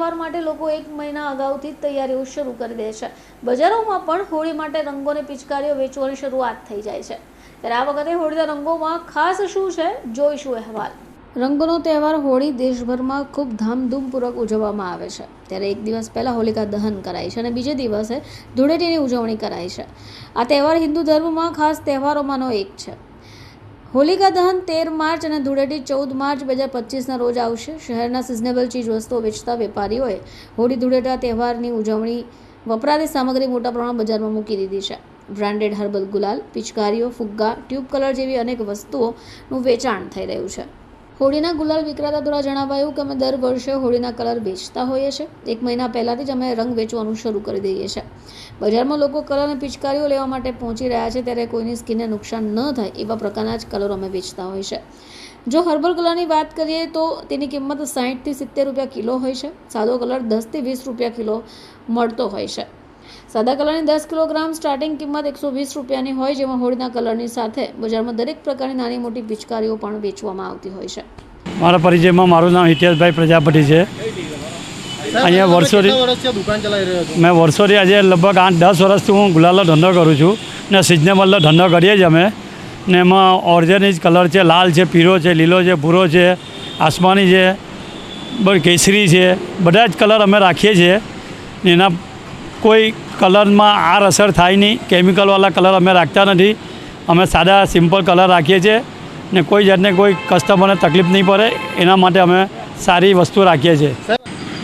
તહેવાર માટે લોકો એક મહિના અગાઉથી જ તૈયારીઓ શરૂ કરી દે છે. બજારોમાં પણ હોળી માટે રંગોને પિચકારીઓ વેચવાની શરૂઆત થઈ જાય છે. ત્યારે આ વખતે હોળીના રંગોમાં ખાસ શું છે? જોઈશું અહેવાલ? રંગોનો તહેવાર હોળી દેશભરમાં ખૂબ ધામધૂમપૂર્વક ઉજવવામાં આવે છે. ત્યારે એક દિવસ પહેલાં હોલિકા દહન કરાય છે અને બીજે દિવસે ધૂળેટીની ઉજવણી કરાય છે. આ તહેવાર હિન્દુ ધર્મમાં ખાસ તહેવારોમાંનો એક છે. હોલિકા દહન તેર માર્ચ અને ધૂળેટી ચૌદ માર્ચ બે હજાર પચીસના રોજ આવશે. શહેરના સિઝનેબલ ચીજ વસ્તુઓ વેચતા વેપારીઓએ હોળી ધૂળેટા તહેવારની ઉજવણી વપરાતી સામગ્રી મોટા પ્રમાણમાં બજારમાં મૂકી દીધી છે. બ્રાન્ડેડ હર્બલ ગુલાલ, પિચકારીઓ, ફુગ્ગા, ટ્યુબ કલર જેવી અનેક વસ્તુઓનું વેચાણ થઈ રહ્યું છે. હોળીના ગુલાલ વિક્રેતા દ્વારા જણાવાયું કે અમે દર વર્ષે હોળીના કલર વેચતા હોઈએ છીએ. એક મહિના પહેલાંથી જ અમે રંગ વેચવાનું શરૂ કરી દઈએ છીએ. બજારમાં લોકો કલર અને પિચકારીઓ લેવા માટે પહોંચી રહ્યા છે ત્યારે કોઈની સ્કિનને નુકસાન ન થાય એવા પ્રકારના જ કલરો અમે વેચતા હોય છે જો હર્બલ કલરની વાત કરીએ તો તેની કિંમત સાહીઠથી સિત્તેર રૂપિયા કિલો હોય છે. સાદો કલર દસથી વીસ રૂપિયા કિલો મળતો હોય છે. સાદા કલરની દસ કિલોગ્રામ સ્ટાર્ટિંગ કિંમત એકસો વીસ રૂપિયાની હોય જેમાં હોળીના કલરની સાથે બજારમાં દરેક પ્રકારની નાની મોટી પિચકારીઓ પણ વેચવામાં આવતી હોય છે. મારા પરિચયમાં મારું નામ હિતેશભાઈ પ્રજાપતિ છે. અહીંયા વર્ષોથી કેટલા વર્ષથી આ દુકાન ચલાવી રહ્યો છો? મેં વર્ષોથી આજે લગભગ આઠ દસ વર્ષથી હું ગુલાલનો ધંધો કરું છું ને સિઝનેબલનો ધંધો કરીએ છીએ અમે. ને એમાં ઓર્ગેનિક કલર છે લાલ છે પીળો છે લીલો છે ભૂરો છે આસમાની છે કેસરી છે બધા જ કલર અમે રાખીએ છીએ. ને એના કોઈ કલરમાં આર અસર થાય નહીં. કેમિકલવાળા કલર અમે રાખતા નથી. અમે સાદા, સિમ્પલ કલર રાખીએ છીએ ને કોઈ જાતને કોઈ કસ્ટમરને તકલીફ નહીં પડે. એના માટે અમે સારી વસ્તુ રાખીએ છીએ.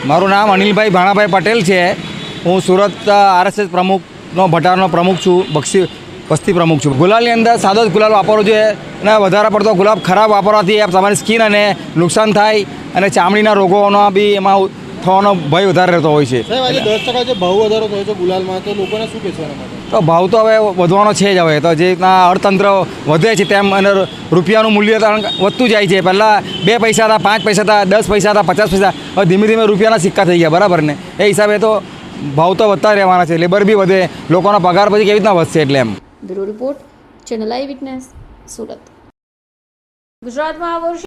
મારું નામ અનિલભાઈ ભાણાભાઈ પટેલ છે. હું સુરત આરએસએસ પ્રમુખનો, ભટારનો પ્રમુખ છું, બક્ષી, વસ્તી પ્રમુખ છું. ગુલાલની અંદર સાદો જ ગુલાલ વાપરવો જોઈએ અને વધારે પડતો ગુલાબ ખરાબ વાપરવાથી તમારી સ્કિન અને નુકસાન થાય અને ચામડીના રોગોનો બી એમાં થવાનો ભય વધારે રહેતો હોય છે. તો લોકોને શું કહેશો એના તો ભાવ તો હવે વધવાનો છે જ હવે. તો જે રીતના અર્થતંત્ર વધે છે તેમ અને રૂપિયાનું મૂલ્ય વધતું જાય છે. પહેલાં બે પૈસા હતા પાંચ પૈસા હતા દસ પૈસા હતા પચાસ પૈસા હવે ધીમે ધીમે રૂપિયાના સિક્કા થઈ ગયા બરાબર ને? એ હિસાબે તો ભાવ તો વધતા રહેવાના છે લેબર બી વધે લોકોનો પગાર પછી કેવી રીતના વધશે એટલે એમ. Bureau report channel I witness Surat. ગુજરાતમાં આ વર્ષે